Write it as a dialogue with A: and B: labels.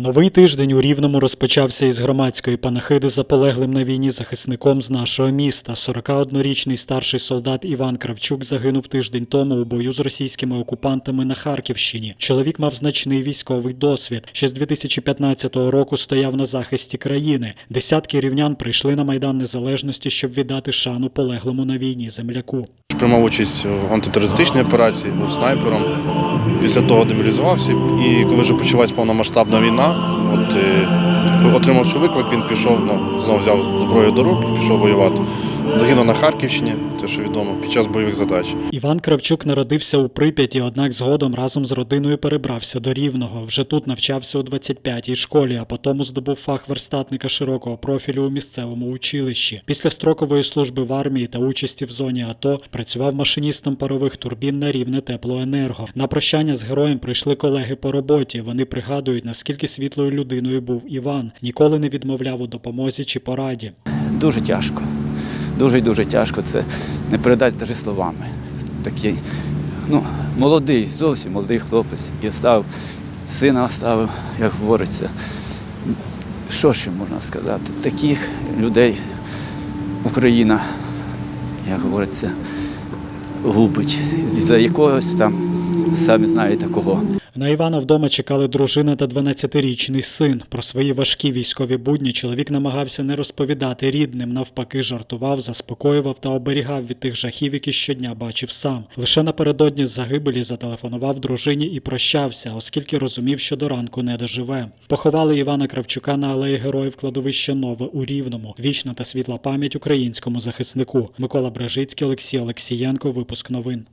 A: Новий тиждень у Рівному розпочався із громадської панахиди за полеглим на війні захисником з нашого міста. 41-річний старший солдат Іван Кравчук загинув тиждень тому у бою з російськими окупантами на Харківщині. Чоловік мав значний військовий досвід. Ще з 2015 року стояв на захисті країни. Десятки рівнян прийшли на майдан незалежності, щоб віддати шану полеглому на війні земляку.
B: Приймав участь в антитерористичній операції, був снайпером. Після того демобілізувався. І коли вже почалась повномасштабна війна, от, е, отримавши виклик, він пішов, ну, знову взяв зброю до рук і пішов воювати. Загинув на Харківщині, те, що відомо, під час бойових задач.
A: Іван Кравчук народився у Прип'яті, однак згодом разом з родиною перебрався до Рівного. Вже тут навчався у 25-й школі, а потім здобув фах верстатника широкого профілю у місцевому училищі. Після строкової служби в армії та участі в зоні АТО працював машиністом парових турбін на рівне теплоенерго. На прощання з героєм прийшли колеги по роботі. Вони пригадують, наскільки світлою людиною був Іван. Ніколи не відмовляв у допомозі чи пораді.
C: Дуже тяжко. Дуже і дуже тяжко. Це не передати навіть словами. Такий, ну, молодий, зовсім молодий хлопець. І оставив, сина оставив, як говориться. Що ще можна сказати? Таких людей Україна, як говориться, губить. За якогось там, самі знаєте кого.
A: На Івана вдома чекали дружина та 12-річний син. Про свої важкі військові будні чоловік намагався не розповідати рідним, навпаки, жартував, заспокоював та оберігав від тих жахів, які щодня бачив сам. Лише напередодні загибелі зателефонував дружині і прощався, оскільки розумів, що до ранку не доживе. Поховали Івана Кравчука на алеї Героїв кладовище Нове у Рівному. Вічна та світла пам'ять українському захиснику. Микола Брежицький, Олексій Олексієнко. Випуск новин.